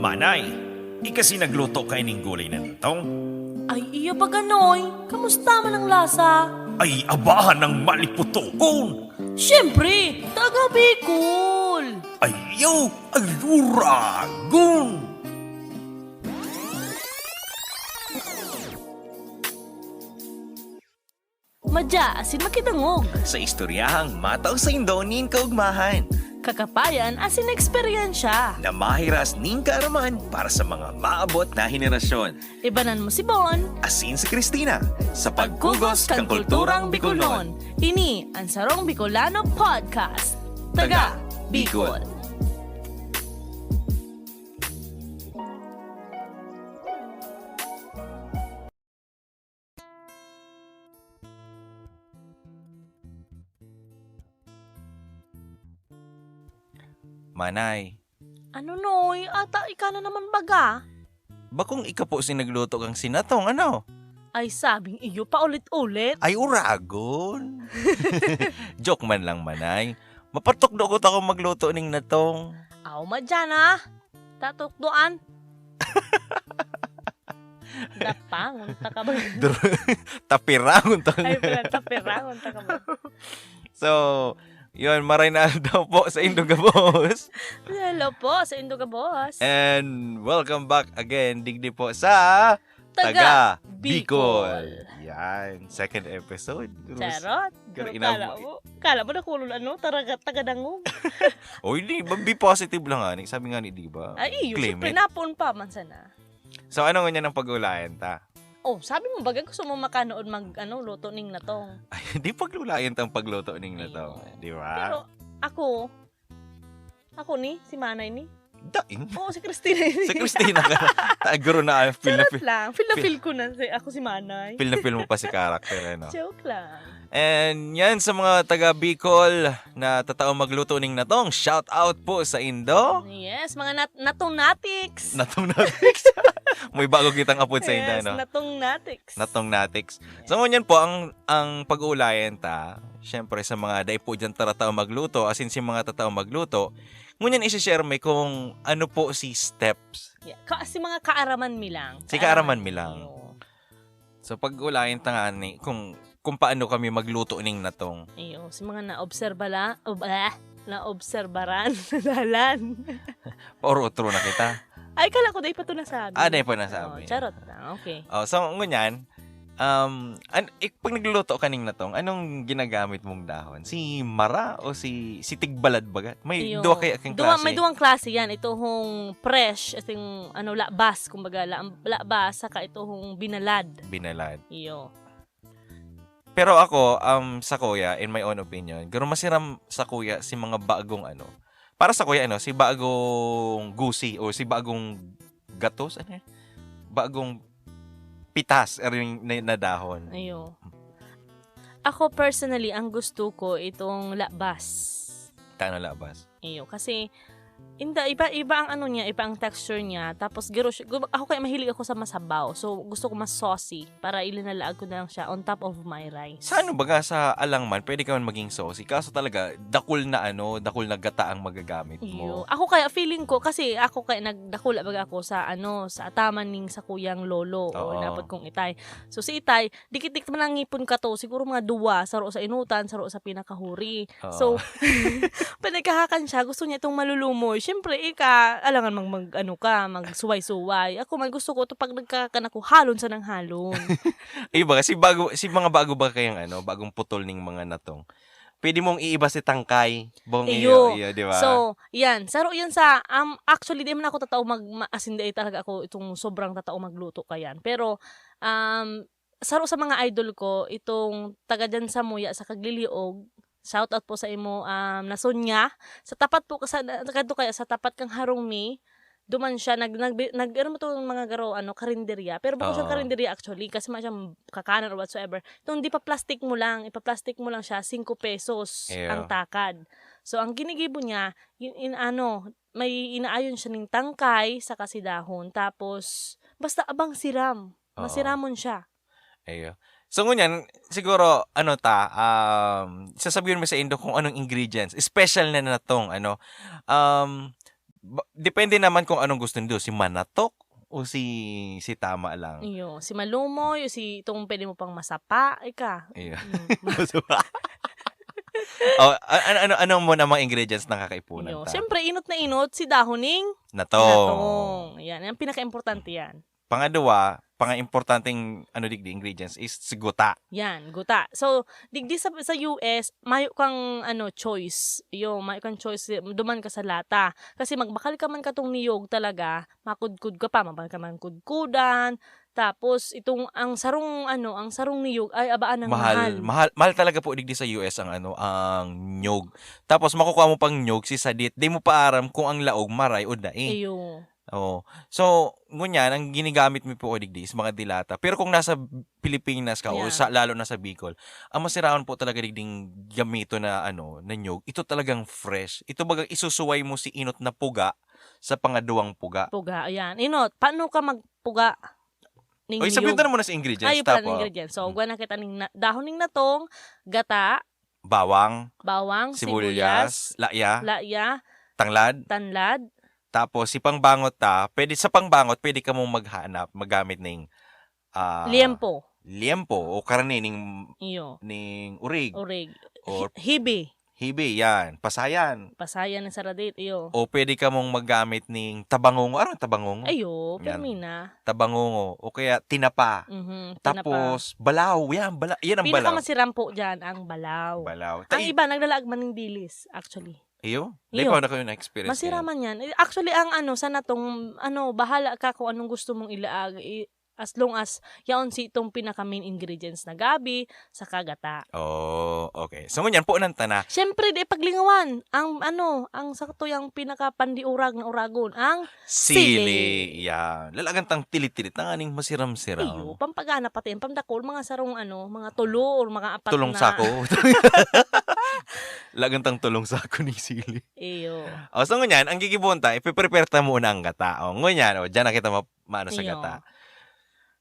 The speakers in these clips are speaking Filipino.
Manay, ikasi nagluto kay ning gulay na nitong. Ay, iya ba ganoy? Kamusta man ang lasa? Ay abahan ng maliputokon. Siyempre, taga Bicol. Ayaw, ay uragon. Madya, asin makitangog. Sa istoryahang mataw sa indonin kaugmahan Kakapayan, asin eksperyensya. na mahiras ning kaaraman para sa mga maabot na henerasyon. Ibanan mo si Bon. Asin si Christina sa Pagkugos kang kulturang Bicolon. Ini ang Sarong Bicolano Podcast. Taga Bicol. Manay, Ano noy? Ata ika na naman baga? bakong ika po si nagluto kang sinatong ano? Ay sabing iyo pa ulit-ulit. Ay uragon. Joke man lang manay. Mapatok do ko ako magluto ning natong. Aw madya na. Tatukdoan. Dapangon ta ka ba? Tapirangon to. Ay pala, tapirangon ta ka ba? So, yun, maray na daw po sa Indoga Boss. Hello po sa Indoga Boss. And welcome back again, digdi po sa Taga Bicol. Yan, second episode. Charot. Pero kala mo, kala mo nakulol ano, taraga, tagadangog. O hindi, be positive lang nga. Sabi nga ni, di ba? Ay, Claim syempre napon pa man sana. So, ano nga niya ng pag-ulayan ta? Oh, sabi mo bagay gusto mo makanood mag ano luto ning natong. Ay, di paglulayan tang pagluto ning na to. Di ba? Pero ako ako ni si Manay ni. Daing. Oo, si Christina. Sa Christina ka na. Taguro na, feel na Charot feel, lang. Feel na feel ko na si ako si Manay. feel na feel mo pa si character, ano? Joke lang. And yan sa mga taga Bicol na tatao magluto ning natong. Shout out po sa Indo. Yes, mga nat natong natics. Natong Natix. May bago kitang apod sa Indo, yes, no? natong natics. Natong Natix. So ngunyan po ang ang pag-uulayan ta. Syempre sa mga dai po diyan taratao magluto, asin si mga tatao magluto. Ngunyan i-share may kung ano po si steps. Yeah. Kasi mga kaaraman mi lang. Si kaaraman mi lang. So pag-uulayan ta nga ni kung kung paano kami magluto ning natong. Iyo, si mga na-obserba la, ob, ah, na-obserbaran, dalan. Or true na kita. Ay, kala ko dahil pa ito nasabi. Ah, dahil pa nasabi. Oh, charot lang, okay. Oh, so ngunyan, um, an, ik, pag nagluluto ka ning natong, anong ginagamit mong dahon? Si Mara o si si Tigbalad baga? May Iyo. duwa kaya kang Duwa- klase. May duwang klase yan. Ito hong fresh, ito yung ano, labas, kumbaga, la, labas, saka ito hong binalad. Binalad. Iyo. Pero ako, um, sa kuya, in my own opinion, garo masiram sa kuya si mga bagong ano. Para sa kuya, ano, si bagong gusi o si bagong gatos, ano yan? Bagong pitas, er yung na, na dahon. Iyo. Ako personally, ang gusto ko itong labas. Tano labas. Iyo. Kasi, Inda, iba, iba ang ano niya, iba ang texture niya. Tapos, giro, siya- ako kaya mahilig ako sa masabaw. So, gusto ko mas saucy para ilinalaag ko na lang siya on top of my rice. Sa ano baga sa alangman, pwede ka man maging saucy. Kaso talaga, dakul na ano, dakul na gata ang magagamit Iyo. mo. Ako kaya feeling ko kasi ako kaya nagdakula baga ako sa ano sa ataman ning sa kuyang lolo o Oo. napod kong itay. So si itay, dikit-dikit man ang ngipon ka to, siguro mga duwa saro sa inutan, saro sa pinakahuri. Oo. So pinagkahakan siya, gusto niya itong malulumoy. Syempre ika alangan mag, mag ano ka, magsuway-suway. Ako man gusto ko to pag nagkakakan ako halon sa nang halon. Eh baga, si, bago, si mga bago ba kayang ano, bagong putol ning mga natong. Pwede mong iiba si tangkay. Bong iyo, Iyo. di ba? So, yan. Saro yan sa, um, actually, di man ako tatao mag, ma- as in, di talaga ako itong sobrang tatao magluto ka yan. Pero, um, saro sa mga idol ko, itong taga dyan sa Muya, sa Kagliliog, shout out po sa imo, um, na Sonya. Sa tapat po, sa, kadto kaya, sa tapat kang Harumi, duman siya, nag, nag, nag, ano mo to mga garo, ano, karinderya. Pero bukod Oo. siya karinderya actually, kasi ma siyang kakanan or whatsoever. Itong di pa plastic mo lang, ipaplastic mo lang siya, 5 pesos Yeah. ang takad. So, ang ginigibo niya, in, in ano, may inaayon siya ng tangkay sa kasidahon. Tapos, basta abang siram. Masiramon siya. Ayo. So ngunyan, siguro ano ta, um sasabihin mo sa Indo kung anong ingredients, special na na tong ano. Um depende naman kung anong gusto niyo, si manatok o si si tama lang. Iyo, si malumoy, o si itong pwede mo pang masapa, ika. Ayun. Mm. oh, a- ano ano ano mo namang ingredients ng kakaipunan Iyo. ta? Siyempre, inot na inot, si dahoning, Natong. natong. Yan, ang pinaka-importante yan. Pangalawa, pang-importanting ano digdi ingredients is si guta. Yan, guta. So, digdi sa, sa US, mayo kang ano choice. Yo, mayo kang choice duman ka sa lata. Kasi magbakal ka man katong niyog talaga, makudkud ka pa, mabakal ka man kudkudan. Tapos itong ang sarong ano, ang sarong niyog ay abaan ng mahal. mahal, mahal, mahal talaga po digdi sa US ang ano, ang nyog. Tapos makukuha mo pang nyog si sadit, di mo pa aram kung ang laog maray o daing. Iyo. Oo. So, ngunyan, ang ginigamit mo po digdi is mga dilata. Pero kung nasa Pilipinas ka o Yeah. sa, lalo na sa Bicol, ang masiraon po talaga digding gamito na ano, na nyog, ito talagang fresh. Ito baga isusuway mo si inot na puga sa pangaduwang puga. Puga, ayan. Inot, paano ka magpuga? Ning O, sabihin na mo na sa ingredients. Ay, pala ingredients. So, Mm. gwa na kita ning na- dahon ning natong, gata, bawang, bawang, sibuyas, laya, laya, tanglad, tanlad, Tapos si pangbangot ta, pwede sa pangbangot pwede ka mong maghanap magamit ning ah, liempo. liempo o karne ning Iyo. ning urig Orig. or Hi- Hibi. hibi yan, pasayan. Pasayan ng saradit. Iyo. O pwede ka mong magamit ning tabangongo, ano tabangongo? Ayo, Yan. permina. Tabangongo o kaya tinapa. Mhm. Tapos balaw, yan, bala, yan ang balaw. Pinakamasiram po dyan ang balaw. Balaw. Ang Tay, iba, nagdalaag man ng dilis, actually. Iyo? Hindi pa na kayo na-experience. Masira man yan. Eh, Actually, ang ano, sa natong, ano, bahala ka kung anong gusto mong ilaag. I- as long as, yaon si itong pinaka main ingredients na gabi, sa kagata. Oh, okay. So ngunyan po nang tana. Siyempre, di paglingawan. Ang, ano, ang sakto yung pinaka pandiurag na uragon. Ang, Sili. Yan. Lalagan tang tilit-tilit na aning iyo, masiram-siram. pampagana pati. Pamdakol, mga sarong, ano, mga tulo, or mga apat Tulong na. sako. Lagan tang tulong sako ni sili. Iyo. O, so ngunyan, ang gigibunta, ipiprepare ta muna ang gata. O, ngunyan, o, dyan na kita ma- maano sa Iyo. gata.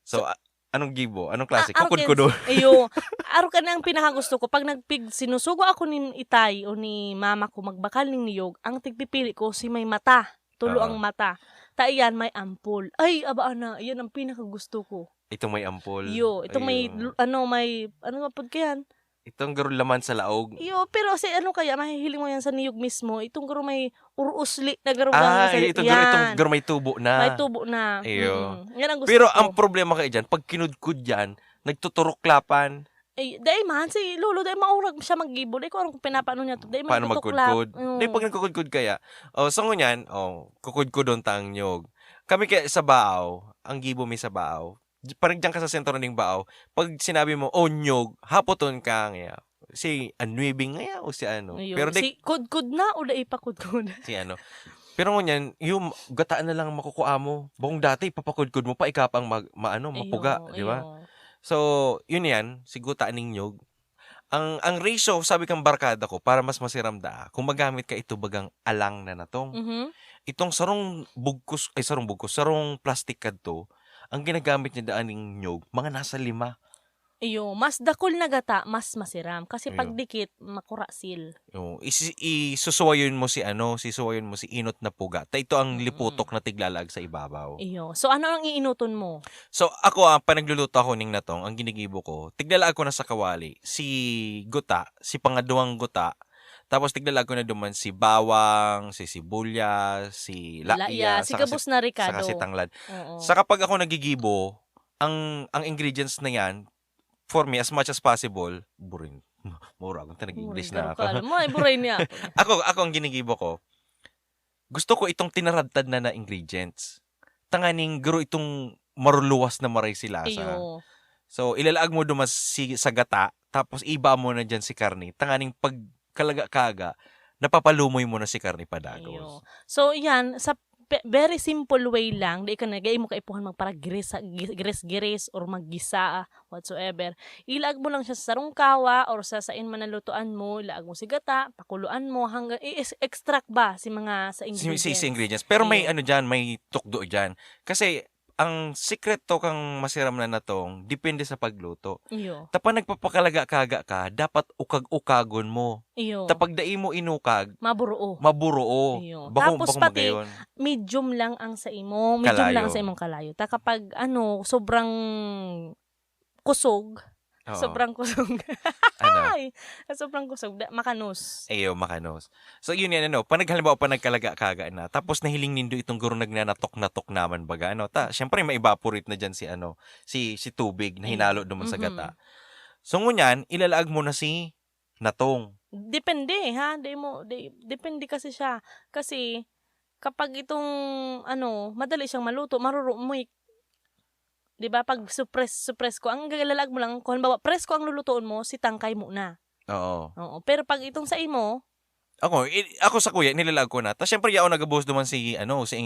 So, a- anong gibo? Anong klase? Ah, Kukod ko doon. Iyo. Aro ka na ang pinakagusto ko. Pag nagpig, sinusugo ako ni itay o ni mama ko magbakal ng niyog, ang tigpipili ko si may mata. Tulo Oo. ang mata. Ta iyan may ampul. Ay, aba na, iyan ang pinakagusto ko. Ito may ampol. Iyo, itong may, Ayun. ano, may, ano nga pag kayan? Itong garo laman sa laog. Iyo, pero si ano kaya, mahihiling mo yan sa niyog mismo. Itong garo may urusli na garo Ah, sa itong garo, itong garo may tubo na. May tubo na. Iyo. Mm. Yan ang gusto Pero ko. ang problema kayo dyan, pag kinudkud yan, nagtuturok lapan. Ay, dahil man, si Lolo, dahil maurag siya mag-gibo. Dahil ko anong pinapano niya to. Dahil Paano magkudkod? Mm. Di, pag nagkukudkod kaya, oh, so ngunyan, oh, kukudkudon tang nyog. Kami kaya sa baaw, ang gibo mi sa baaw, parang dyan ka sa sentro ng baaw, pag sinabi mo, oh, nyog, hapoton ka nga. Si Anwibing nga o si ano. Ayun. Pero di, si kudkud na o dahil pa kudkud? si ano. Pero ngunyan, yung gataan na lang ang makukuha mo. Buong dati, papakudkod mo pa, ikapang mag, maano, mapuga, di ba? So, yun yan, si gutaan ng nyog. Ang ang ratio, sabi kang barkada ko, para mas masiramda, kung magamit ka ito bagang alang na natong, Mhm. itong sarong bugkos, ay sarong bugkos, sarong plastic kadto, ang ginagamit niya daan ng nyog, mga nasa lima. Iyo, mas dakol na gata, mas masiram. Kasi pag Ayun. dikit, makurasil. Yung, isi, isusuwayon mo si ano, sisuwayon mo si inot na puga. Ta ito ang Mm. liputok na tiglalag sa ibabaw. Iyo. So, ano ang iinuton mo? So, ako, ah, panagluluto ako ning natong, ang ginigibo ko, tiglalag ko na sa kawali, si guta, si pangaduang guta, tapos tiglalag ko na duman si bawang, si sibuyas, si laya, si saka Gabos na si, Ricardo. saka si tanglad. Oo. Sa kapag ako nagigibo, ang ang ingredients na yan, for me, as much as possible, burin. Mura, kung nag-English na ako. Alam mo, ay buray niya. ako, ako ang ginigibo ko, gusto ko itong tinaradtad na na ingredients. Tanganing guro itong maruluwas na maray sila sa. Iyo. So, ilalaag mo dumas si, sa gata, tapos iba mo na dyan si karni. Tanganing pag kalaga-kaga, napapalumoy mo na si karni Iyo. padagos. So, yan, sa very simple way lang, di ka nagay mo kaipuhan magpara giris, giris, giris, or maggisa, whatsoever. Ilaag mo lang siya sa sarong kawa, or sa sain man nalutuan mo, ilaag mo si gata, pakuluan mo, hanggang, i-extract ba si mga sa Si, ingredients? si, si ingredients. Pero may Ayun. ano dyan, may tukdo dyan. Kasi, ang secret to kang masiram na natong depende sa pagluto. Iyo. Tapang nagpapakalaga-kaga ka, dapat ukag-ukagon mo. Iyo. Tapag dai mo inukag, Maburuo. maburuo. Iyo. Bako, Tapos bako pati, magayon. medium lang ang sa imo, medium Kalayo. lang ang sa imong kalayo. Ta kapag ano, sobrang kusog, Oo. sobrang kusog. ano? Ay, sobrang kusog, da, makanos. Ayo, makanos. So, yun yan, ano, pag halimbawa pa nagkalaga-kaga na, tapos nahiling nindo itong guro nagnanatok-natok naman baga, ano, ta, syempre may evaporate na dyan si, ano, si, si tubig na hinalo naman sa gata. So, ngunyan, ilalaag mo na si natong. Depende, ha? Di mo, di, depende kasi siya. Kasi, kapag itong, ano, madali siyang maluto, maruro mo. Di ba? Pag suppress, suppress ko, ang galalag mo lang, kung halimbawa, press ko ang lulutuin mo, si tangkay mo na. Oo. Oo. Pero pag itong sa imo, Ako, i- ako sa kuya, nilalag ko na. Tapos, syempre, yaw nagabuhos naman si, ano, si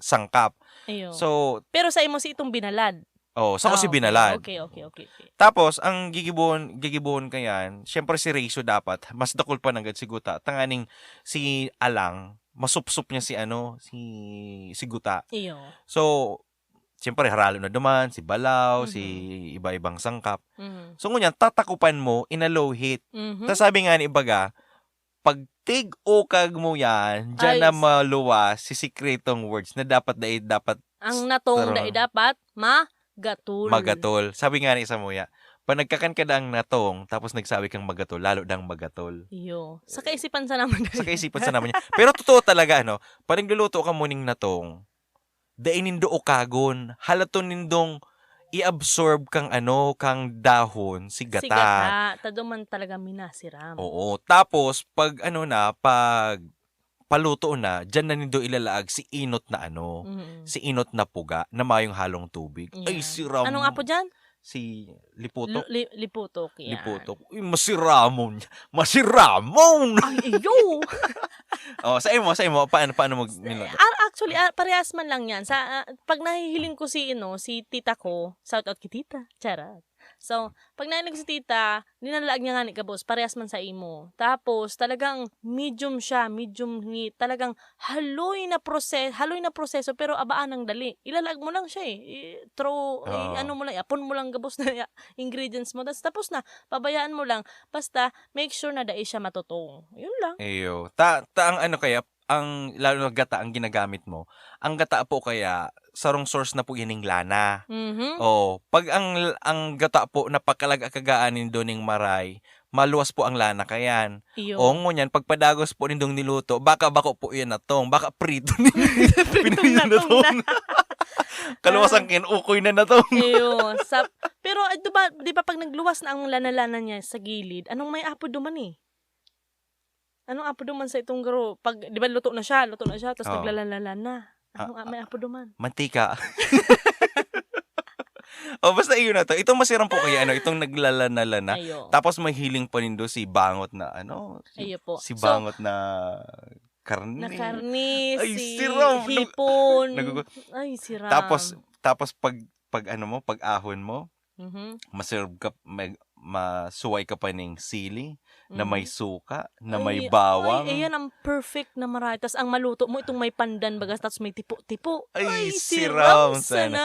sangkap. ayo. So, Pero sa imo si itong binalad. oh, sa ko Ah, si binalad. Okay, okay, okay. okay. Tapos, ang gigibuhon, gigibuhon kayan, syempre si Reiso dapat, mas dakol pa ng si Guta. Tanganing si Alang, masupsup niya si ano, si si Guta. Iyo. So, syempre haralo na duman, si Balaw, Mhm. si iba-ibang sangkap. Mhm. So, ngunyan, tatakupan mo in a low heat. Mhm. Tapos sabi nga ni Ibaga, pag tig ukag mo yan, dyan Ay, na maluwas si secretong words na dapat dahil dapat Ang natong dai dapat magatul. magatol. Sabi nga ni isa mo ya, pag nagkakan ka ng natong, tapos nagsabi kang magatol, lalo dang magatol. Iyo. Sa kaisipan sa naman. Sa kaisipan sa naman niya. Pero totoo talaga, ano, pag nagluluto ka muning natong, dain nindo ukagon, halato nindong i-absorb kang ano, kang dahon, si gata. Si gata. Tado man talaga minasiram. Oo. Tapos, pag ano na, pag paluto na, dyan na nindo ilalaag si inot na ano, Mhm. si inot na puga, na mayong halong tubig. Ay, Yeah. siram. Anong apo dyan? Si Liputok. Lu- li- liputok. Yan. Liputok. Uy, masiramon. Masiramon! Ay, iyo! oh, sa imo, sa imo, paano, paano mag? Ah, actually, ah, parehas man lang yan. Sa, ah, pag nahihiling ko si, ano, si tita ko, shout out kay tita, charat. So, pag ko si tita, ninalaag niya nga ni kabos, parehas man sa imo. Tapos, talagang medium siya, medium ni, talagang haloy na proseso, haloy na proseso, pero abaan ng dali. Ilalag mo lang siya eh. I- throw, i- Oo. ano mo lang, apon mo lang gabos na ingredients mo. Tapos, tapos na, pabayaan mo lang. Basta, make sure na dai siya matutong. Yun lang. Eyo. Ta, ta ang ano kaya, ang lalo na gata ang ginagamit mo. Ang gata po kaya sarong source na po ining lana. Mhm. Oh, pag ang ang gata po napakalag-akagaanin do ning maray, maluwas po ang lana kayan. Iyo. O ngunyan pagpadagos po nindong niluto, baka bako po yan natong, baka prito ni Pritong na natong na. Kaluwas ang kinukoy na natong. Eyo, sa, pero ah, di ba, di ba pag nagluwas na ang lana-lana niya sa gilid, anong may apo duman eh? Anong apo duman sa itong garo? Pag, di ba luto na siya, luto na siya, tapos Oo. naglalalala na. Anong ah, may apo duman? Mantika. o basta iyon na to. Itong masirang po kaya ano, itong naglalana-lana. Ayo. Tapos may healing pa nindo si Bangot na ano, si, Ayo po. si So, Bangot na karne. na karni, Ay, si. Nag- hipon. Nagugu- Ay, siram. Tapos tapos pag pag ano mo, pag ahon mo, Mhm, maserve ka may masuway ka pa ng sili na may mhm. suka, na Ay, may bawang. Ay, ayan ang perfect na marami. Tapos ang maluto mo, itong may pandan bagas, tapos may tipo-tipo. Ay, Ay, siram sana. sana.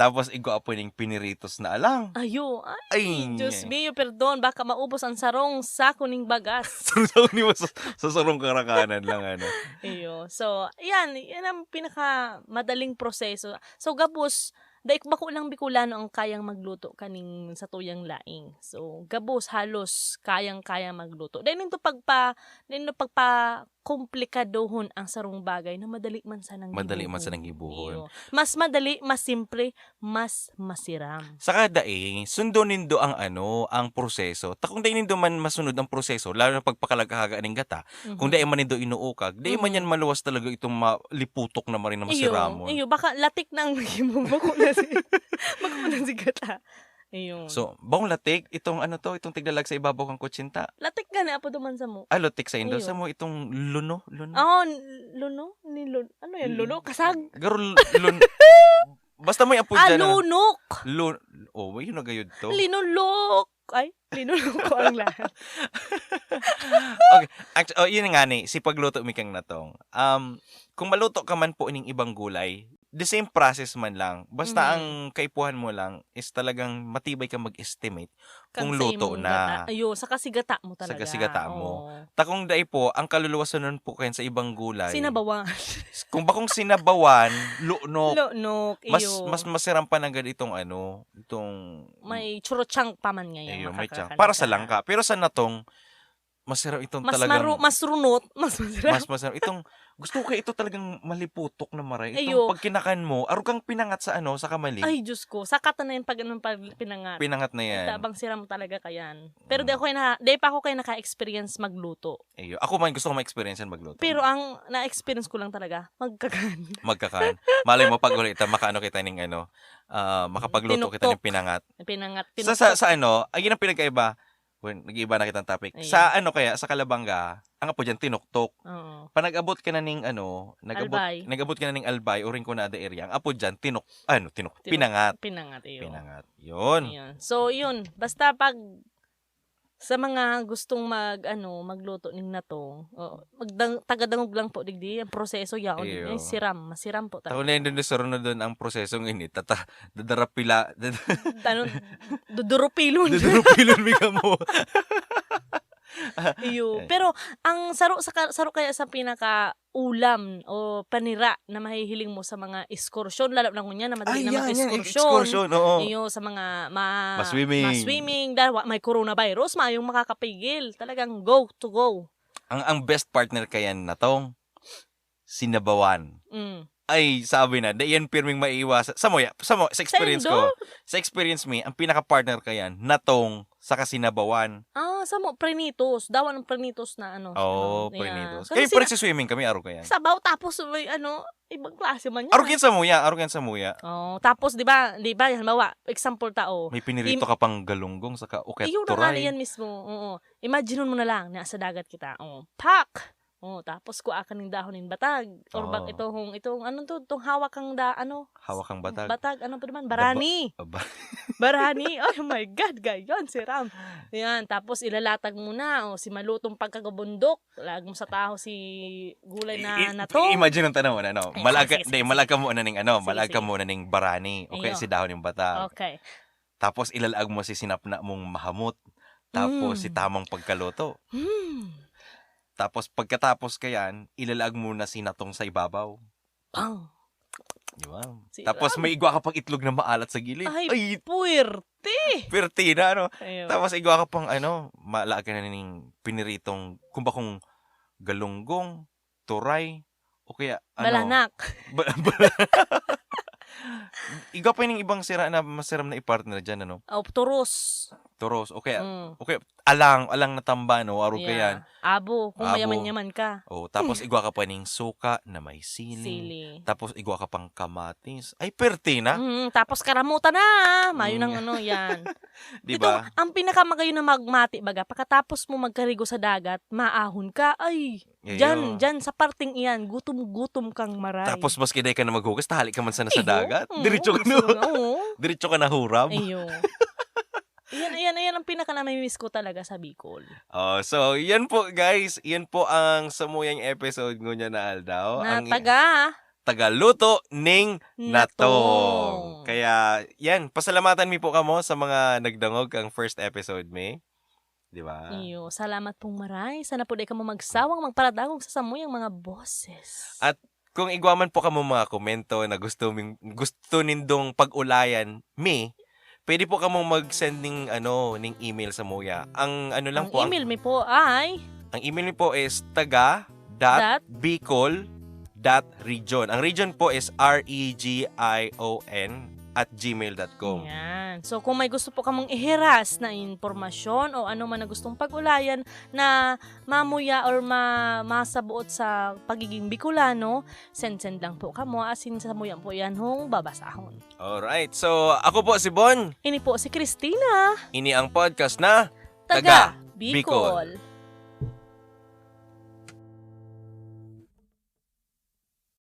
Tapos igo apo ning piniritos na alang. Ayo, ay, Ay, Diyos mio, perdon, baka maubos ang sarong sako ning bagas. Sarsaw ni sa, sa sarong karakanan lang ano. Iyo. So, yan, yan ang pinaka madaling proseso. So, gabos, daik bako lang bikulano ang kayang magluto kaning sa tuyang laing. So, gabos halos kayang-kaya magluto. Dahil nito pagpa, dahil nito pagpa komplikadohon ang sarong bagay na madali man sa nang Madali man sa nang gibuhon. Mas madali, mas simple, mas masiram. Saka daing, sundo nindo ang ano, ang proseso. Ta kung daing nindo man masunod ang proseso, lalo na pagpakalaghaga ng gata, kung Mhm. daing man nindo inuukag, daing man Mhm. yan maluwas talaga itong maliputok na marin na Iyo, masiramon. iyo, baka latik himong bako na si, bako na si gata. Ayun. So, bang latik, itong ano to, itong tiglalag sa ibabaw kang kutsinta. latik ka na apo duman sa mo. Ah, lutik sa indo. Sa mo itong luno, luno. Oh, n- luno? Ni luno? Ano yan? Luno? Kasag? Garo, lun... Basta mo yung apo Ah, dyan. ano. lunok! Lun... Oh, yun na gayud to. Linulok! Ay, linulok ko ang lahat. okay. Actually, oh, yun nga ni, si pagluto mi kang natong. Um, kung maluto ka man po ining ibang gulay, the same process man lang. Basta Mhm. ang kaipuhan mo lang is talagang matibay ka mag-estimate kung sa luto na. Gata. Ayo, sa kasigata mo Sa talaga. kasigata mo. Oo. Takong dai po, ang kaluluwa nun po kayo sa ibang gulay. Sinabawan. Kung bakong sinabawan, lunok, Lunok. mas mas masiram pa ng itong ano, itong may churochang pa man ngayon. Ayun, may tiyang. Para sa langka. Pero sa natong, masarap itong Mas talagang... maru, mas runot, mas masarap. mas masarap. Itong, gusto ko kayo ito talagang maliputok na maray. Itong Ayo. pag kinakan mo, aro kang pinangat sa ano, sa kamali. Ay, Diyos ko. Sakatan na yun pag anong pag pinangat. Pinangat na yan. Tabang sira mo talaga kayan. Pero Mm. di ako kayo na, di pa ako kayo naka-experience magluto. Ayo. Ako man gusto ko ma-experience yan magluto. Pero ang na-experience ko lang talaga, magkakan. Magkakan. Malay mo pag ulit, makaano kita ng ano, ah, makapagluto kita ng Tinuktok. pinangat. Pinangat. Sa, sa, sa ano, ayun ang pinagkaiba. When, nag-iba na kitang topic. Ayun. Sa ano kaya, sa Kalabanga, ang apo dyan, tinuktok. Oo. Pa nag-abot ka na ning ano, nag-abot, Albay. nag-abot ka na ning albay o rin ko na ada area. Ang apo dyan, tinok, ano, tinok, Tinuk- pinangat. Pinangat, iyo. Pinangat. Yun. Ayun. So, yun. Basta pag sa mga gustong mag ano magluto ning natong oh, magdang tagadangog lang po digdi ang proseso yaon Iyo. ay siram masiram po ta Taon na yun doon sa na doon ang prosesong ini. Tata, dadarapila, ano dudurupilon dadarapilon mi ka mo. iyo pero ang saro sa saro kaya sa pinaka ulam o panira na mahihiling mo sa mga ekskursyon lalo na kunya na madali na mag-ekskursyon excursion, oo. Iyo sa mga ma, Ma-swimming. ma-swimming dahil may coronavirus, mayong makakapigil. Talagang go to go. Ang ang best partner kayan na tong sinabawan. Mm. Ay, sabi na, di yan pirming maiiwasan. Sa mo, sa mo, sa experience ko, sa experience me, ang pinaka-partner kayan, natong sa kasinabawan. Ah, sa mo, prenitos. Dawan ng prenitos na ano. Oo, ano, prenitos. yeah. Kayo Kasi pa nagsiswimming kami, araw kayan. sabaw tapos may ano, ibang klase man yan. Araw kayan sa muya, araw kayan sa muya. Oh, tapos 'di ba, 'di ba, halimbawa, example tao. May pinirito ka pang galunggong sa uket Iyo na nga turay. yan mismo. Oo. Imagine mo na lang, nasa dagat kita. Oh, pak! Oh, tapos kuha ka ng dahon ng batag. Or bak Oo. itong, itong, ano to, itong hawak kang da, ano? Hawak kang batag. Batag, ano pa naman? Barani. Aba. Barani. Oh my God, gayon, si Ram. Yan, tapos ilalatag mo na. O, si malutong pagkagabundok. Lag mo sa taho si gulay I- na na to. Imagine ang tanong ano, Ay, malaga, sige, sige, malaga mo na ning ano, Sige, malaga sige. mo na ning barani, o kaya Iyo. si dahon ng batag. Okay. Tapos ilalag mo si sinapna mong mahamot. Tapos Mm. si tamang pagkaluto. Hmm. Tapos pagkatapos kayan, ilalag mo na sinatong sa ibabaw. Pang. Di ba? Si Tapos may igwa ka pang itlog na maalat sa gilid. Ay, Ay, puwerte. pertina, ano? Ayun. Tapos igwa ka pang ano, maalaga na ning piniritong, kung bakong galunggong, turay, o kaya ano. Balanak. Ba- ba- Iga pa yung ibang sira na masiram na i-partner dyan, ano? O, turos. Toros, o kaya, Mm. o kaya alang, alang na tamba, no? Aro kayan. Abo, kung Abo. mayaman-yaman ka. O, tapos igwa ka pa ning suka na may sili. Sili. Tapos igwa ka pang kamatis. Ay, pertina. Mm, tapos karamutan na. Mayo Mm. ng ano yan. Di Ito, ba? ang pinakamagayo na magmati baga, pagkatapos mo magkarigo sa dagat, maahon ka, ay, Yayo. dyan, dyan, sa parting iyan, gutom-gutom kang maray. Tapos maski day ka na maghugas, tahali ka man sana sa dagat. mm, Diretso ka na. Diretso ka na hurab. Ayo. Ayan, ayan, ayan ang pinaka na miss ko talaga sa Bicol. Oh, so, yan po, guys. Yan po ang samuyang episode ngunya na aldaw. na ang taga tagaluto ning natong. natong. Kaya, yan, pasalamatan mi po kamo sa mga nagdangog ang first episode mi. Di ba? Iyo, salamat pong maray. Sana po di ka mo magsawang magparadagog sa samuyang mga boses. At Kung igwaman po kamo mga komento na gusto gusto nindong pag-ulayan mi, pwede po kamo mag-send ning ano ning email sa Moya. Ang ano lang ang po email mi po ay ang, ang email mi po is taga dot Dot. bicol dot region. Ang region po is R E G I O N at gmail.com. Yan. So, kung may gusto po kamong ihiras na impormasyon o ano man na gustong pag-ulayan na mamuya or ma masabuot sa pagiging Bicolano, send-send lang po kamo. Asin sa muyan po yan hong babasahon. Alright. So, ako po si Bon. Ini po si Christina. Ini ang podcast na Taga, Bicol. Bicol.